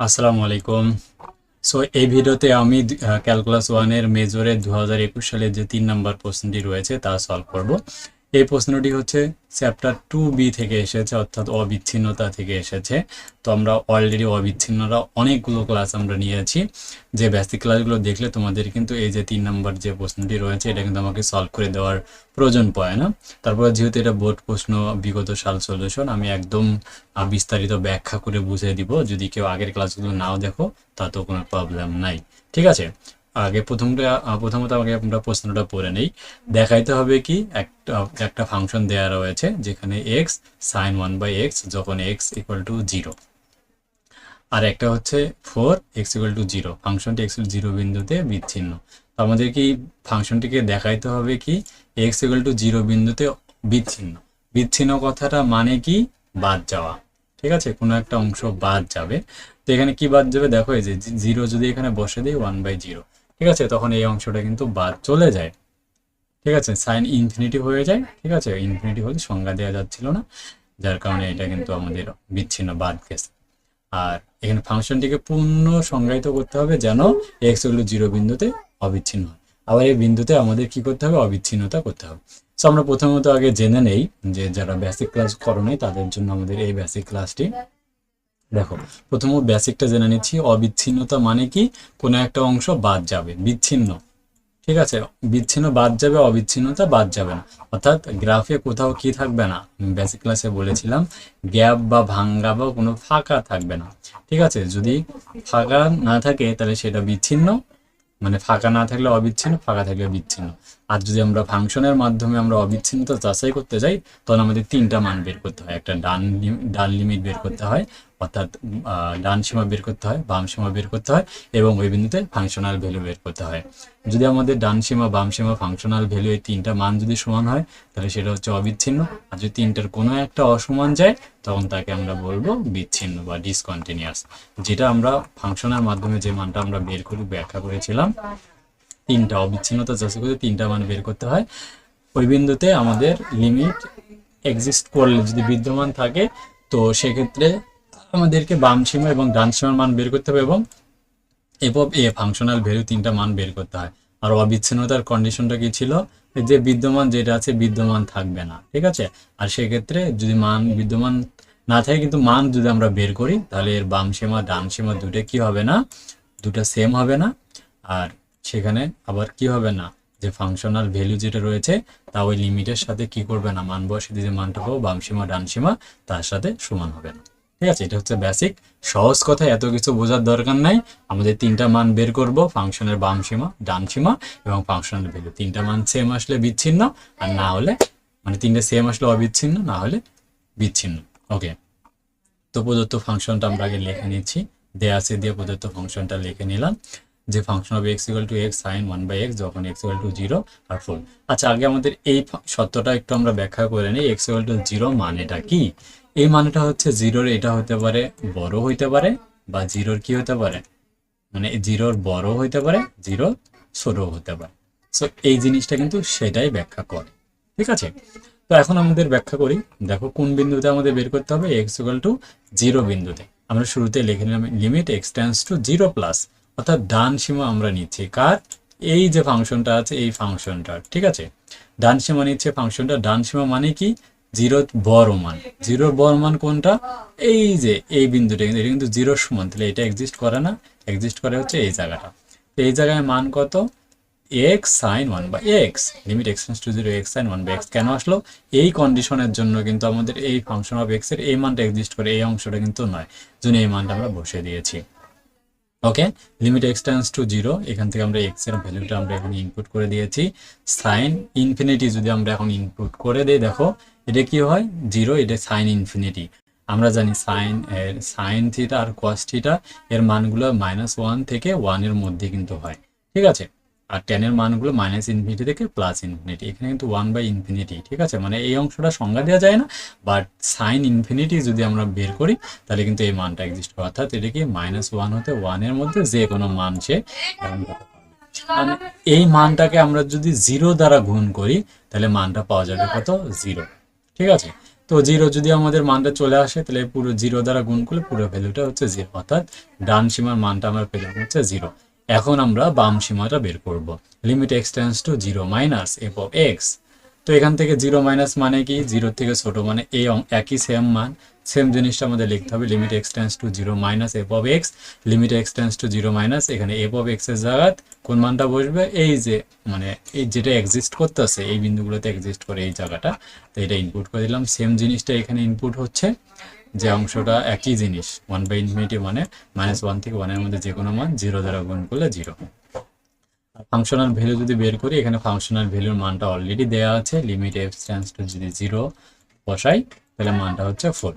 আসসালামু আলাইকুম। সো এই ভিডিওতে আমি ক্যালকুলাস ওয়ানের মেজরের দু হাজার একুশ সালের যে তিন নম্বর প্রশ্নটি রয়েছে তা সলভ করব। এই প্রশ্নটি হচ্ছে চ্যাপ্টার টু বি থেকে এসেছে, অর্থাৎ অবিচ্ছিন্নতা থেকে এসেছে। তো আমরা অলরেডি অবিচ্ছিন্নরা অনেকগুলো ক্লাস আমরা নিয়েছি। যে বেসিক ক্লাসগুলো দেখলে তোমাদের কিন্তু এই যে তিন নম্বর যে প্রশ্নটি রয়েছে, এটা কিন্তু আমাকে সলভ করে দেওয়ার প্রয়োজন পড়ে না। তারপরে যেহেতু এটা বোর্ড প্রশ্ন, বিগত সাল সলিউশন আমি একদম বিস্তারিত ব্যাখ্যা করে বুঝিয়ে দিব। যদি কেউ আগের ক্লাসগুলো নাও দেখো, তাতেও কোনো প্রবলেম নাই। ঠিক আছে? আগে প্রথমটা প্রথমত আগে আমরা প্রশ্নটা পড়ে নেই। দেখাইতে হবে কি, একটা একটা ফাংশন দেওয়া রয়েছে যেখানে x sine one by x যখন এক্স ইকুয়াল টু জিরো আর একটা হচ্ছে four x equal to zero ফাংশনটি এক্স জিরো বিন্দুতে বিচ্ছিন্ন। তো আমাদের কি ফাংশনটিকে দেখাইতে হবে কি এক্স ইকুয়াল টু জিরো বিন্দুতে বিচ্ছিন্ন। বিচ্ছিন্ন কথাটা মানে কি? বাদ যাওয়া। ঠিক আছে? কোনো একটা অংশ বাদ যাবে। তো এখানে কি বাদ যাবে? দেখো এই যে জিরো যদি এখানে বসে দিই ওয়ান বাই জিরো ঠিক আছে, তখন এই অংশটা কিন্তু বাদ চলে যায়। ঠিক আছে সাইন ইনফিনিটি হয়ে যায়, ঠিক আছে? ইনফিনিটি হলে সংজ্ঞা দেওয়া যাচ্ছিল না, যার কারণে এটা কিন্তু আমাদের বিচ্ছিন্ন বাদ গেছে। আর এখানে ফাংশনটিকে পূর্ণ সংজ্ঞায়িত করতে হবে যেন এক্স হলো জিরো বিন্দুতে অবিচ্ছিন্ন হয়। আবার এই বিন্দুতে আমাদের কি করতে হবে? অবিচ্ছিন্নতা করতে হবে। সো আমরা প্রথমত আগে জেনে নেই যে যারা বেসিক ক্লাস করো নাই, তাদের জন্য আমাদের এই বেসিক ক্লাসটি দেখো, প্রথম বেসিকটা জেনে নিচ্ছি। অবিচ্ছিন্নতা মানে কি? কোনো একটা অংশ বাদ যাবে, বিচ্ছিন্ন। ঠিক আছে? বিচ্ছিন্ন বাদ যাবে, অবিচ্ছিন্নতা বাদ যাবে না। অর্থাৎ গ্রাফে কোথাও কি থাকবে না? বেসিক ক্লাসে বলেছিলাম গ্যাপ বা ভাঙ্গা বা কোনো ফাঁকা থাকবে না। ঠিক আছে? যদি ফাঁকা না থাকে, তাহলে সেটা বিচ্ছিন্ন। মানে ফাঁকা না থাকলে অবিচ্ছিন্ন, ফাঁকা থাকলে বিচ্ছিন্ন। আর যদি আমরা ফাংশনের মাধ্যমে আমরা অবিচ্ছিন্নতা যাচাই করতে যাই, তখন আমাদের তিনটা মান বের করতে হয়। একটা ডান ডান লিমিট বের করতে হয় অর্থাৎ ডান সীমা বের করতে হয়, বাম সীমা বের করতে হয় এবং ওই বিন্দুতে ফাংশনাল ভ্যালু বের করতে হয়। যদি আমাদের ডান সীমা, বাম সীমা ফাংশনাল ভ্যালু এই তিনটা মান যদি সমান হয়, তাহলে সেটা হচ্ছে অবিচ্ছিন্ন। আর যদি তিনটার কোনো একটা অসমান যায়, তখন তাকে আমরা বলব বিচ্ছিন্ন বা ডিসকন্টিনিউয়াস যেটা আমরা ফাংশনের মাধ্যমে যে মানটা আমরা বের করে, ব্যাখ্যা করেছিলাম, তিনটা অবিচ্ছিন্নতা যাচাই করে তিনটা মান বের করতে হয়। ওই বিন্দুতে আমাদের লিমিট এক্সিস্ট করলে যদি বিদ্যমান থাকে, তো সেক্ষেত্রে আমাদেরকে বাম সীমা এবং ডান সীমার মান বের করতে হবে এবং এপব এ ফাংশনাল ভ্যালু তিনটা মান বের করতে হয়। আর অবিচ্ছিন্নতার কন্ডিশনটা কি ছিল? যে বিদ্যমান যেটা আছে, বিদ্যমান থাকবে না, ঠিক আছে? আর সেক্ষেত্রে যদি মান বিদ্যমান না থাকে, কিন্তু মান যদি আমরা বের করি, তাহলে এর বাম সীমা, ডান সীমা দুটো কি হবে না? দুটো সেম হবে না। আর সেখানে আবার কি হবে না? যে ফাংশনাল ভ্যালু যেটা রয়েছে, তা ওই লিমিটের সাথে কি করবে না? মান বসে যে মানটা পাবো বাম সীমা, ডান সীমা, তার সাথে সমান হবে না। ঠিক আছে? এটা হচ্ছে বেসিক সহজ কথা, এত কিছু বোঝার দরকার নাই। আমাদের তিনটা মান বের করব ফাংশনের বাম সীমা, ডান সীমা এবং ফাংশনাল ভ্যালু তিনটা মান সেম আসলে বিচ্ছিন্ন, আর না হলে মানে তিনটা সেম আসলে অবিচ্ছিন্ন, না হলে বিচ্ছিন্ন। ওকে তো প্রদত্ত ফাংশনটা আমরা আগে লিখে নিচ্ছি। দেয়া আছে দিয়ে প্রদত্ত ফাংশনটা লিখে নিলাম। যে function of x equal to x sine one by x যখন এক্স ইকুয়াল টু জিরো আর ফোর আচ্ছা আগে আমাদের এই সত্যটা একটু আমরা ব্যাখ্যা করে নিই। এক্স ইকুয়াল টু জিরো মানেটা কি? এই মানেটা হচ্ছে জিরোর, এটা হতে পারে বড় হইতে পারে বা জিরোর কি হতে পারে? মানে জিরোর বড় হইতে পারে, জিরো ছোট হতে পারে। সো এই জিনিসটা কিন্তু সেটাই ব্যাখ্যা করে। ঠিক আছে? তো এখন আমাদের ব্যাখ্যা করি। দেখো, কোন বিন্দুতে আমাদের বের করতে হবে? এক্স ইকুয়াল টু জিরো বিন্দুতে। আমরা শুরুতে লিখে নিলাম limit x tends to zero plus অর্থাৎ ডান সীমা আমরা নিচ্ছি কার? এই যে ফাংশনটা আছে, এই ফাংশনটার ঠিক আছে? ডান সীমা নিচ্ছে ফাংশনটা ডান সীমা মানে কি? জিরো বড় মান। জিরোর বড় মান কোনটা? এই যে, এই বিন্দুটা কিন্তু, এটা কিন্তু জিরোর সমান, তাহলে এটা এক্সিস্ট করে না এক্সিস্ট করে হচ্ছে এই জায়গাটা। তো এই জায়গায় মান কত? এক্স সাইন ওয়ান বা x limit x tends to zero x sine one বা এক্স কেন আসলো? এই কন্ডিশনের জন্য কিন্তু আমাদের এই ফাংশন অফ এক্সের এই মানটা এক্সিস্ট করে, এই অংশটা কিন্তু নয়, জন্য এই মানটা আমরা বসিয়ে দিয়েছি। Okay limit x tends to zero এখান থেকে আমরা এক্সের ভ্যালুটা আমরা এখানে ইনপুট করে দিয়েছি। সাইন ইনফিনিটি যদি আমরা এখন ইনপুট করে দিই, দেখো এটা কি হয়? জিরো এটা সাইন ইনফিনিটি আমরা জানি সাইন এর সাইন থিটা আর কস থিটা এর মানগুলো মাইনাস ওয়ান থেকে ওয়ানের মধ্যে কিন্তু হয়। ঠিক আছে? আর টেনের মানগুলো মাইনাস ইনফিনিটি থেকে প্লাস ইনফিনিটি এখানে কিন্তু ওয়ান বাই ইনফিনিটি ঠিক আছে? মানে এই অংশটা সংজ্ঞা দেওয়া যায় না বাট সাইন ইনফিনিটি যদি আমরা বের করি, তাহলে কিন্তু এই মানটা এক্সিস্ট করে অর্থাৎ এটা কি মাইনাস ওয়ান হতে ওয়ানের মধ্যে যে কোনো মান সে। মানে এই মানটাকে আমরা যদি জিরো দ্বারা গুণ করি, তাহলে মানটা পাওয়া যাবে কত? জিরো ঠিক আছে? তো জিরো যদি আমাদের মানটা চলে আসে, তাহলে পুরো জিরো দ্বারা গুণ করলে পুরো ভ্যালুটা হচ্ছে জিরো, অর্থাৎ ডান সীমার মানটা আমরা পেলাম হচ্ছে জিরো। এখন আমরা বাম সীমাটা বের করব। Limit x tends to zero minus f of x তো এখান থেকে জিরো মাইনাস মানে কি? জিরো থেকে ছোট মানে এই একই সেম মান। সেম জিনিসটা আমাদের লিখতে হবে limit x tends to zero minus f of x limit x tends to zero minus এখানে এফ অফ এক্সের জায়গায় কোন মানটা বসবে? এই যে মানে এই যেটা এক্সিস্ট করতেছে, এই বিন্দুগুলোতে এক্সিস্ট করে এই জায়গাটা, তো এটা ইনপুট করে দিলাম। সেম জিনিসটা এখানে ইনপুট হচ্ছে যে অংশটা একই জিনিস ওয়ান বাই ইনফিনিটি মানে মাইনাস ওয়ান থেকে ওয়ানের মধ্যে যে কোনো মান জিরো দ্বারা গুণ করলে জিরো ফাংশনাল ভ্যালু যদি বের করি, এখানে ফাংশনাল ভ্যালুর মানটা অলরেডি দেওয়া আছে লিমিট এফ স্ট্যান্স টু যদি জিরো বসাই, তাহলে মানটা হচ্ছে ফোর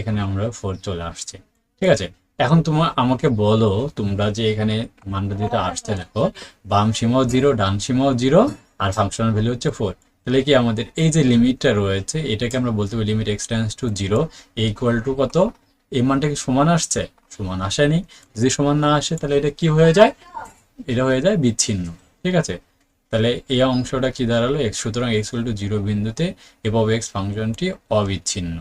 এখানে আমরা ফোর চলে আসছে। ঠিক আছে? এখন তোমার আমাকে বলো, তোমরা যে এখানে মানটা যেটা আসছে দেখো, বাম সীমাও জিরো ডান সীমাও জিরো আর ফাংশনাল ভ্যালু হচ্ছে ফোর তাহলে কি আমাদের এই যে লিমিটটা রয়েছে, এটাকে আমরা বলতে পারি limit x tends to zero equal to কত? এই মানটা কি সমান আসছে? সমান আসেনি। যদি সমান না আসে, তাহলে এটা কি হয়ে যায়? এটা হয়ে যায় বিচ্ছিন্ন। ঠিক আছে? তাহলে এই অংশটা কি দাঁড়াল? এক্স সুতরাং এক্স টু জিরো বিন্দুতে এভাবে এক্স ফাংশনটি অবিচ্ছিন্ন।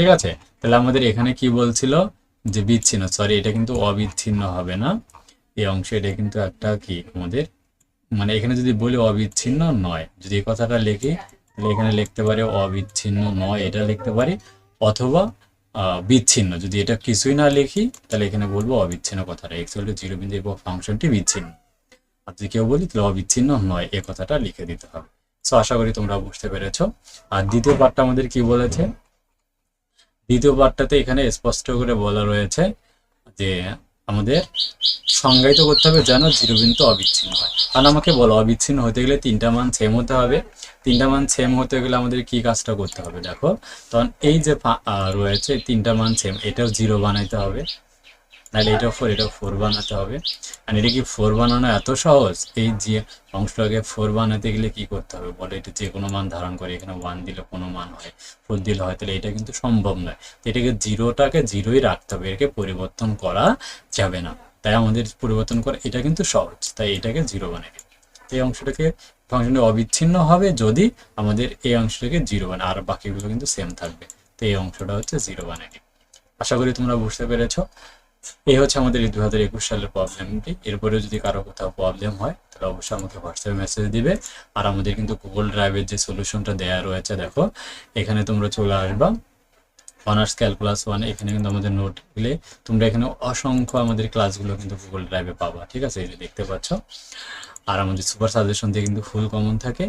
ঠিক আছে? তাহলে আমাদের এখানে কি বলছিল? যে বিচ্ছিন্ন সরি এটা কিন্তু অবিচ্ছিন্ন হবে না। এই অংশ, এটা কিন্তু একটা কি আমাদের? মানে এখানে যদি বলি অবিচ্ছিন্ন নয়, যদি এই কথাটা লিখি, তাহলে এখানে লিখতে পারি অবিচ্ছিন্ন নয়, এটা লিখতে পারি। অথবা বিচ্ছিন্ন, যদি এটা কিছুই না লিখি, তাহলে এখানে বলব অবিচ্ছিন্ন কথাটা। এক্স টু জিরো বিন্দু এবং ফাংশনটি বিচ্ছিন্ন। আর যদি কেউ বলি, তাহলে অবিচ্ছিন্ন নয়, এ কথাটা লিখে দিতে হবে। সো আশা করি তোমরা বুঝতে পেরেছ। আর দ্বিতীয় পার্টটা আমাদের কি বলেছে? দ্বিতীয় পার্টটাতে এখানে স্পষ্ট করে বলা রয়েছে যে আমাদের সংজ্ঞায়িত করতে হবে যেন জিরো বিন্দু অবিচ্ছিন্ন হয়। কারণ আমাকে বলো, অবিচ্ছিন্ন হতে গেলে তিনটা মান সেম হতে হবে। তিনটা মান সেম হতে গেলে আমাদের কি কাজটা করতে হবে? দেখো, তখন এই যে রয়েছে তিনটা মান সেম এটাও জিরো বানাইতে হবে। নাহলে এটা ফোর এটা ফোর বানাতে হবে। আর এটা কি ফোর বানানো এত সহজ? এই যে অংশটাকে ফোর বানাতে গেলে কি করতে হবে? বলে, এটা যে কোনো মান ধারণ করে এখানে ওয়ান দিলে কোনো মান হয় ফোর দিলে হয়, তাহলে এটা কিন্তু সম্ভব নয়। তো এটাকে জিরোটাকে জিরোই রাখতে হবে, এটাকে পরিবর্তন করা যাবে না। তাই আমাদের পরিবর্তন করা, এটা কিন্তু সহজ। তাই এটাকে জিরো বানিয়ে এই অংশটাকে ফাংশনটা অবিচ্ছিন্ন হবে যদি আমাদের এই অংশটাকে জিরো বানায় আর বাকিগুলো কিন্তু সেম থাকবে। তো এই অংশটা হচ্ছে জিরো বানিয়ে আশা করি তোমরা বুঝতে পেরেছ। এই হচ্ছে আমাদের এই দু হাজার একুশ সালের প্রবলেমটি এরপরে যদি কারও কোথাও প্রবলেম হয়, তাহলে অবশ্যই আমাকে হোয়াটসঅ্যাপে মেসেজ দিবে। আর আমাদের কিন্তু গুগল ড্রাইভের যে সলিউশনটা দেওয়া রয়েছে, দেখো, এখানে তোমরা চলে আসবা। অনার্স ক্যালকুলাস ওয়ান এখানে কিন্তু আমাদের নোট দিলে তোমরা এখানে অসংখ্য আমাদের ক্লাসগুলো কিন্তু গুগল ড্রাইভে পাবা, ঠিক আছে? যে দেখতে পাচ্ছ। আর আমাদের সুপার সাজেশন দিয়ে কিন্তু ফুল কমন থাকে।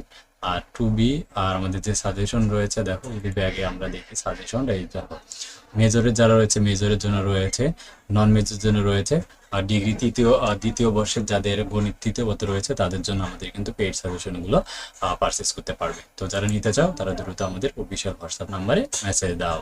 আর টু বি আর আমাদের যে সাজেশন রয়েছে, দেখো যদি ব্যাগে আমরা দেখি সাজেশন এই দেখো, মেজরের যারা রয়েছে, মেজরের জন্য রয়েছে নন মেজরের জন্য রয়েছে, আর ডিগ্রি তৃতীয় দ্বিতীয় বর্ষের যাদের গণিত তৃতীয় বর্ষ রয়েছে, তাদের জন্য আমাদের কিন্তু পেইড সাজেশনগুলো পারচেস করতে পারবে। তো যারা নিতে চাও, তারা দ্রুত আমাদের অফিসিয়াল হোয়াটসঅ্যাপ নাম্বারে মেসেজ দাও।